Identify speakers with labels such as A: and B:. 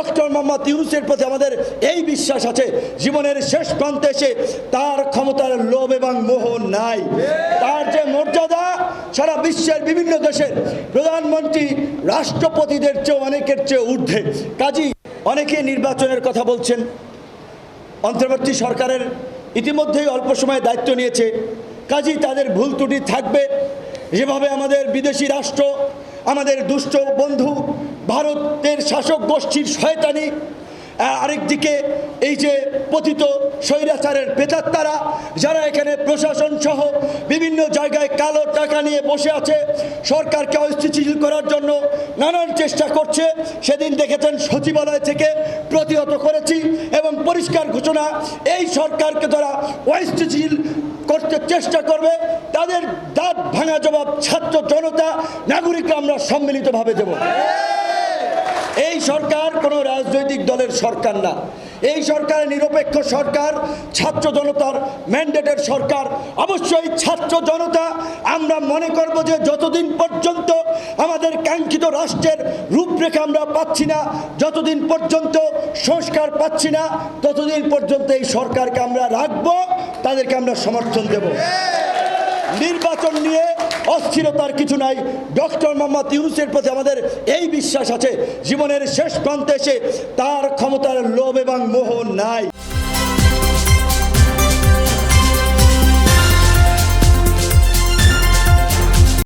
A: Doctor Mohammad ইউনুসের প্রতি আমাদের এই বিশ্বাস আছে, জীবনের শেষ প্রান্তে এসে তার ক্ষমতার লোভ এবং মোহ নাই। তার যে মর্যাদা, সারা বিশ্বের বিভিন্ন দেশের প্রধানমন্ত্রী, রাষ্ট্রপতিদের চেয়ে অনেকের চেয়ে ঊর্ধ্বে। কাজী, অনেকে নির্বাচনের কথা বলছেন। অন্তর্বর্তী সরকারের ইতিমধ্যেই অল্প সময় দায়িত্ব নিয়েছে। কাজী, তাদের ভুল ত্রুটি থাকবে। যেভাবে আমাদের বিদেশি রাষ্ট্র আমাদের দুষ্ট বন্ধু ভারতের শাসক গোষ্ঠীর শয়তানি আরেকদিকে এই যে পতিত স্বৈরাচারের পেতাত্তারা যারা এখানে প্রশাসন সহ বিভিন্ন জায়গায় কালো টাকা নিয়ে বসে আছে, সরকারকে অস্থিতিশীল করার জন্য নানান চেষ্টা করছে। সেদিন দেখেছেন সচিবালয় থেকে প্রতিহত করেছি। এবং পরিষ্কার ঘোষণা, এই সরকারকে তারা অস্থিতিশীল করতে চেষ্টা করবে, তাদের দাঁত ভাঙা জবাব ছাত্র জনতা নাগরিকরা আমরা সম্মিলিতভাবে দেব। এই সরকার কোনো রাজনৈতিক দলের সরকার না। এই সরকার নিরপেক্ষ সরকার, ছাত্র জনতার ম্যান্ডেটের সরকার। অবশ্যই ছাত্র জনতা, আমরা মনে করব যে যতদিন পর্যন্ত আমাদের কাঙ্ক্ষিত রাষ্ট্রের রূপরেখা আমরা পাচ্ছি না, যতদিন পর্যন্ত সংস্কার পাচ্ছি না, ততদিন পর্যন্ত এই সরকারকে আমরা রাখব, তাদেরকে আমরা সমর্থন দেব। নির্বাচন নিয়ে অস্থিরতার কিছু নাই। ডক্টর মোহাম্মদ ইউনুসের প্রতি আমাদের এই বিশ্বাস আছে। জীবনের শেষ প্রান্তে এসে তার ক্ষমতার লোভ এবং মোহ নাই।